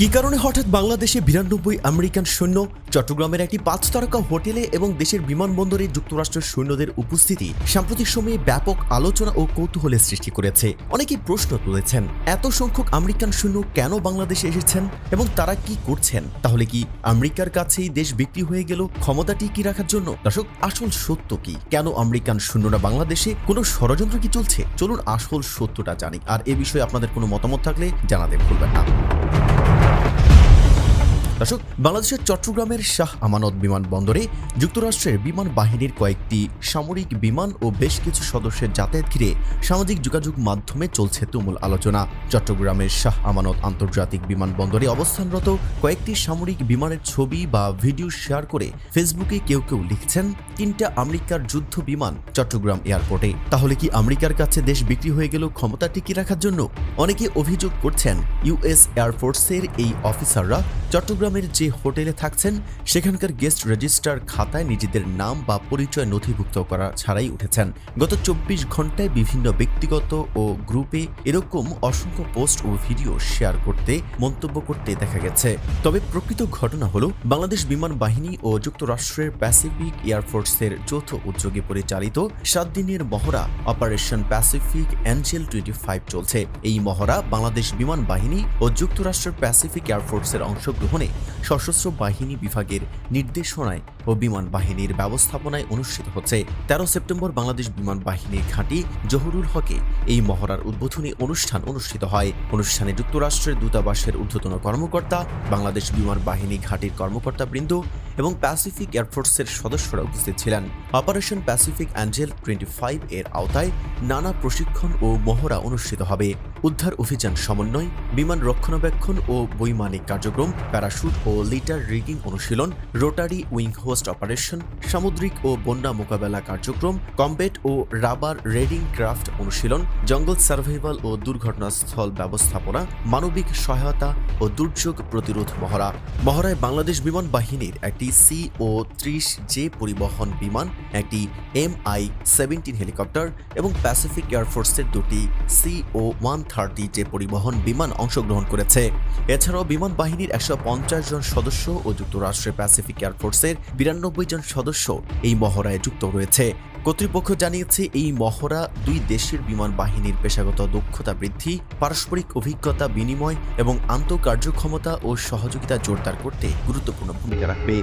কি কারণে হঠাৎ বাংলাদেশে বিরানব্বই আমেরিকান সৈন্য, চট্টগ্রামের একটি পাঁচ তারকা হোটেলে এবং দেশের বিমানবন্দরে যুক্তরাষ্ট্রের সৈন্যদের উপস্থিতি সাম্প্রতিক সময়ে ব্যাপক আলোচনা ও কৌতূহলের সৃষ্টি করেছে। অনেকেই প্রশ্ন তুলেছেন, এত সংখ্যক আমেরিকান সৈন্য কেন বাংলাদেশে এসেছেন এবং তারা কি করছেন? তাহলে কি আমেরিকার কাছেই দেশ বিক্রি হয়ে গেল ক্ষমতা টিকিয়ে রাখার জন্য? দর্শক, আসল সত্য কি? কেন আমেরিকান সৈন্যরা বাংলাদেশে কোনো ষড়যন্ত্র কি চলছে? চলুন আসল সত্যটা জানি। আর এ বিষয়ে আপনাদের কোনো মতামত থাকলে জানাতে ভুলবেন না। দর্শক, বাংলাদেশের চট্টগ্রামের শাহ আমানত বিমানবন্দরে যুক্তরাষ্ট্রের বিমান বাহিনীর কয়েকটি সামরিক বিমান ও বেশ কিছু সদস্যের যাতায়াত ঘিরে সামাজিক যোগাযোগ মাধ্যমে চলছে তুমুল আলোচনা। চট্টগ্রামের শাহ আমানত আন্তর্জাতিক বিমানবন্দরে অবস্থানরত কয়েকটি সামরিক বিমানের ছবি বা ভিডিও শেয়ার করে ফেসবুকে কেউ কেউ লিখছেন, তিনটা আমেরিকার যুদ্ধ বিমান চট্টগ্রাম এয়ারপোর্টে। তাহলে কি আমেরিকার কাছে দেশ বিক্রি হয়ে গেল ক্ষমতা টিকিয়ে রাখার জন্য? অনেকে অভিযোগ করছেন, ইউএস এয়ারফোর্সের এই অফিসাররা চট্টগ্রামের যে হোটেলে থাকছেন, সেখানকার গেস্ট রেজিস্টার খাতায় নিজেদের নাম বা পরিচয় নথিভুক্ত করা ছাড়াই উঠেছেন। গত চব্বিশ ঘন্টায় বিভিন্ন ব্যক্তিগত ও গ্রুপে এরকম অসংখ্য পোস্ট ও ভিডিও শেয়ার করতে, মন্তব্য করতে দেখা গেছে। তবে প্রকৃত ঘটনা হলো, বাংলাদেশ বিমান বাহিনী ও যুক্তরাষ্ট্রের প্যাসিফিক এয়ারফোর্সের যৌথ উদ্যোগে পরিচালিত সাত দিনের মহড়া operation Pacific Angel twenty five চলছে। এই মহড়া বাংলাদেশ বিমান বাহিনী ও যুক্তরাষ্ট্রের প্যাসিফিক এয়ারফোর্সের অংশগ্রহণে সশস্ত্র বাহিনী বিভাগের নির্দেশনায় ও বিমান বাহিনীর ব্যবস্থাপনায় অনুষ্ঠিত হচ্ছে তেরো সেপ্টেম্বর বাংলাদেশ বিমান বাহিনীর ঘাঁটি জহুরুল হকে। এই মহড়ার উদ্বোধনী অনুষ্ঠান অনুষ্ঠিত হয়। অনুষ্ঠানে যুক্তরাষ্ট্রের দূতাবাসের ঊর্ধ্বতন কর্মকর্তা, বাংলাদেশ বিমান বাহিনী ঘাঁটির কর্মকর্তাবৃন্দ এবং প্যাসিফিক এয়ারফোর্সের সদস্যরা উপস্থিত ছিলেন। Operation Pacific Angel twenty five এর আওতায় নানা প্রশিক্ষণ ও মহড়া অনুষ্ঠিত হবে। উদ্ধার অভিযান সমন্বয়, বিমান রক্ষণাবেক্ষণ ও বৈমানিক কার্যক্রম, প্যারাশুট ও লিটার রিগিং অনুশীলন, রোটারি, উইং হোস্ট অপারেশন, সামুদ্রিক ও বন্যা মোকাবেলা কার্যক্রম কমবেট ও রাবার রেডিং ক্রাফট অনুশীলন, জঙ্গল সার্ভাইভাল ও দুর্ঘটনাস্থল ব্যবস্থাপনা, মানবিক সহায়তা ও দুর্যোগ প্রতিরোধ মহড়া। মহড়ায় বাংলাদেশ বিমান বাহিনীর একটি সি ও ত্রিশ জে পরিবহন বিমান, একটি এম আই সেভেন্টিন হেলিকপ্টার এবং প্যাসিফিক এয়ারফোর্সের দুটি সি ও ওয়ান থার্টি জে পরিবহন বিমান অংশগ্রহণ করেছে। এছাড়াও বিমান বাহিনীর একশো পঞ্চাশ জন সদস্য ও যুক্তরাষ্ট্রের প্যাসিফিক এয়ারফোর্সের বিরানব্বই জন সদস্য এই মহড়ায় যুক্ত রয়েছে। কর্তৃপক্ষ জানিয়েছে, এই মহড়া দুই দেশের বিমান বাহিনীর পেশাগত দক্ষতা বৃদ্ধি, পারস্পরিক অভিজ্ঞতা বিনিময় এবং আন্তঃকার্যক্ষমতা ও সহযোগিতা জোরদার করতে গুরুত্বপূর্ণ ভূমিকা রাখবে।